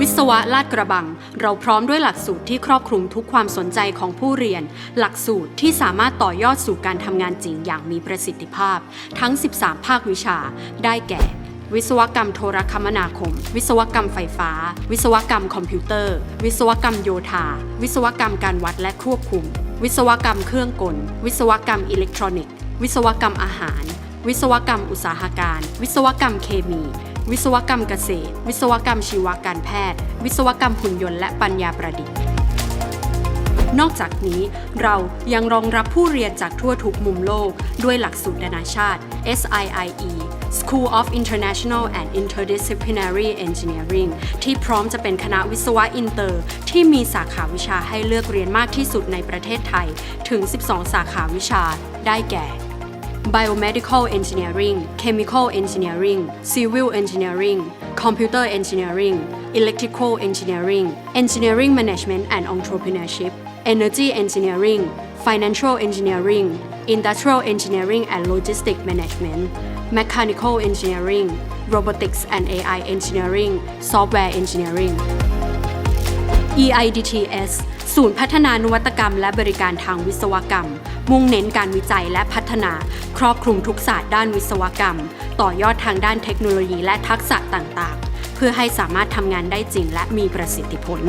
วิศวะลาดกระบัง เราพร้อมด้วยหลักสูตรที่ครอบคลุมทุกความสนใจของผู้เรียน หลักสูตรที่สามารถต่อยอดสู่การทำงานจริงอย่างมีประสิทธิภาพ ทั้ง 13 ภาควิชา ได้แก่ วิศวกรรมโทรคมนาคม วิศวกรรมไฟฟ้า วิศวกรรมคอมพิวเตอร์ วิศวกรรมโยธา วิศวกรรมการวัดและควบคุม วิศวกรรมเครื่องกล วิศวกรรมอิเล็กทรอนิกส์ วิศวกรรมอาหาร วิศวกรรมอุตสาหการ วิศวกรรมเคมี วิศวกรรมเกษตร วิศวกรรมชีวการแพทย์ วิศวกรรมหุ่นยนต์และปัญญาประดิษฐ์ นอกจากนี้เรายังรองรับผู้เรียนจากทั่วทุกมุมโลก ด้วยหลักสูตรนานาชาติ SIIE School of International and Interdisciplinary Engineering ที่พร้อมจะเป็นคณะวิศวะอินเตอร์ ที่มีสาขาวิชาให้เลือกเรียนมากที่สุดในประเทศไทยถึง 12 สาขาวิชาได้แก่ Biomedical Engineering Chemical Engineering Civil Engineering Computer Engineering Electrical Engineering Engineering Management and Entrepreneurship Energy Engineering Financial Engineering Industrial Engineering and Logistic Management Mechanical Engineering Robotics and AI Engineering Software Engineering EIDTS ศูนย์พัฒนานวัตกรรมและบริการทางวิศวกรรม มุ่งเน้นการวิจัยและพัฒนา ครอบคลุมทุกศาสตร์ด้านวิศวกรรม ต่อยอดทางด้านเทคโนโลยีและทักษะต่างๆ เพื่อให้สามารถทำงานได้จริงและมีประสิทธิผล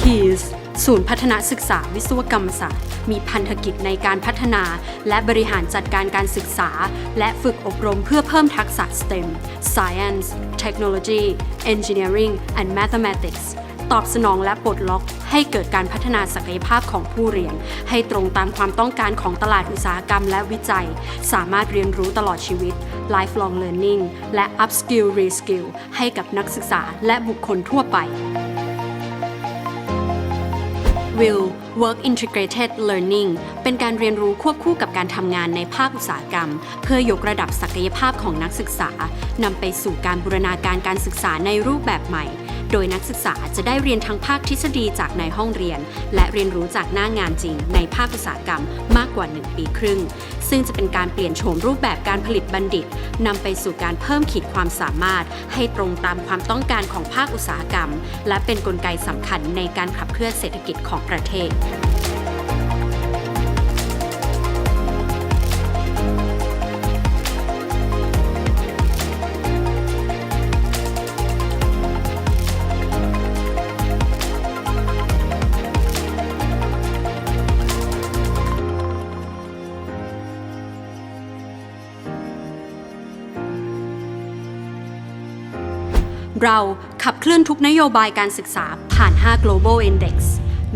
KEYS ศูนย์พัฒนาศึกษาวิศวกรรมศาสตร์ มีพันธกิจในการพัฒนา และบริหารจัดการการศึกษา และฝึกอบรมเพื่อเพิ่มทักษะ STEM Science Technology Engineering and Mathematics ตอบสนองและปลดล็อกให้เกิดการพัฒนาศักยภาพของผู้เรียน ให้ตรงตามความต้องการของตลาดอุตสาหกรรมและวิจัย สามารถเรียนรู้ตลอดชีวิต lifelong learning และ upskill reskill ให้กับนักศึกษาและบุคคลทั่วไป Will Work Integrated Learning เป็นการเรียนรู้ควบคู่กับการทำงานในภาคอุตสาหกรรม เพื่อยกระดับศักยภาพของนักศึกษานำไปสู่การบูรณาการการศึกษาในรูปแบบใหม่ โดยนักศึกษาจะได้เรียนทั้งภาคทฤษฎีจากในห้องเรียน และเรียนรู้จากหน้างานจริง ในภาคอุตสาหกรรมมากกว่า 1 ปีครึ่ง ซึ่งจะเป็นการเปลี่ยนโฉมรูปแบบการผลิตบัณฑิตนำไปสู่การเพิ่มขีดความสามารถ ให้ตรงตามความต้องการของภาคอุตสาหกรรม และเป็นนกลไกสำคัญในการขับเคลื่อนเศรษฐกิจของประเทศ เราขับเคลื่อนทุกนโยบายการศึกษาผ่าน 5 global index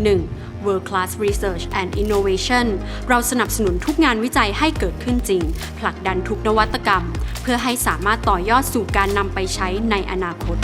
1. World Class Research and Innovation เราสนับสนุนทุกงานวิจัยให้เกิดขึ้นจริง ผลักดันทุกนวัตกรรม เพื่อให้สามารถต่อยอดสู่การนำไปใช้ในอนาคต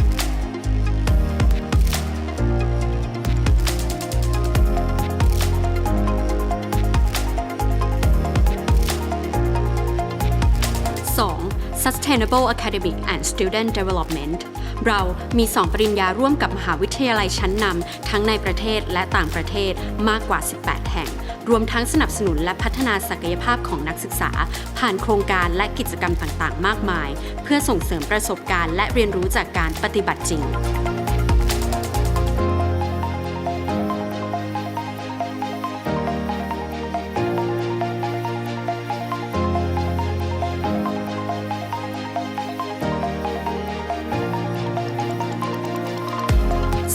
2. Sustainable Academic and Student Development เรามี2ปริญญาร่วมกับมหาวิทยาลัยชั้นนำทั้งในประเทศและต่างประเทศมากกว่า 18 แห่ง รวมทั้งสนับสนุนและพัฒนาศักยภาพของนักศึกษา ผ่านโครงการและกิจกรรมต่างๆ มากมาย เพื่อส่งเสริมประสบการณ์และเรียนรู้จากการปฏิบัติจริง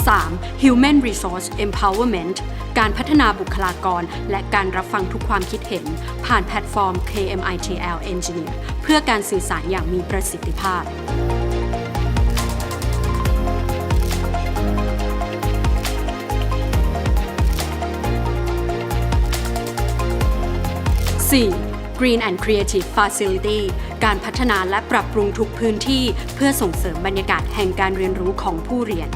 3. Human Resource Empowerment การพัฒนาบุคลากร และการรับฟังทุกความคิดเห็น ผ่านแพลตฟอร์ม KMITL Engineer เพื่อการสื่อสารอย่างมีประสิทธิภาพ 4. Green and Creative Facility การพัฒนาและปรับปรุงทุกพื้นที่ เพื่อส่งเสริมบรรยากาศแห่งการเรียนรู้ของผู้เรียน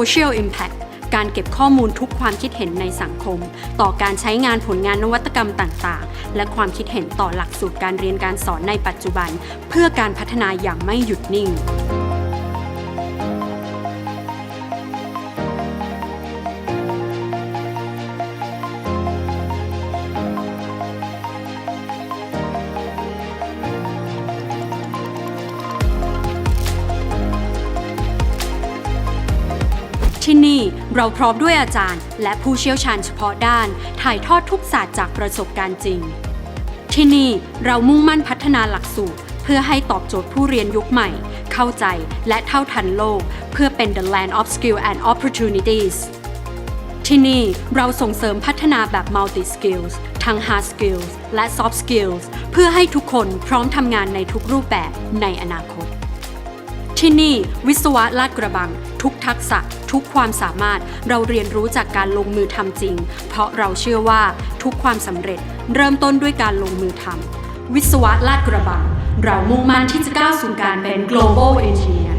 Social Impact การเก็บข้อมูลทุกความคิดเห็นในสังคม ต่อการใช้งานผลงานนวัตกรรมต่างๆ และความคิดเห็นต่อหลักสูตรการเรียนการสอนในปัจจุบัน เพื่อการพัฒนาอย่างไม่หยุดนิ่ง เราพร้อมด้วยอาจารย์ และผู้เชี่ยวชาญเฉพาะด้าน ถ่ายทอดทุกศาสตร์จากประสบการณ์จริง ที่นี่เรามุ่งมั่นพัฒนาหลักสูตร เพื่อให้ตอบโจทย์ผู้เรียนยุคใหม่ เข้าใจและเท่าทันโลก เพื่อเป็น the land of skill and opportunities ที่นี่เราส่งเสริมพัฒนาแบบ multi skills ทั้ง hard skills และ soft skills เพื่อให้ทุกคนพร้อมทำงานในทุกรูปแบบในอนาคต ที่นี่วิศวะลาดกระบัง ทุกทักษะ ทุกความสามารถเราเรียนรู้จากการลงมือทำจริง เพราะเราเชื่อว่าทุกความสำเร็จเริ่มต้นด้วยการลงมือทำวิศวะลาดกระบัง เรามุ่งมั่นที่จะก้าวสู่การเป็น global engineer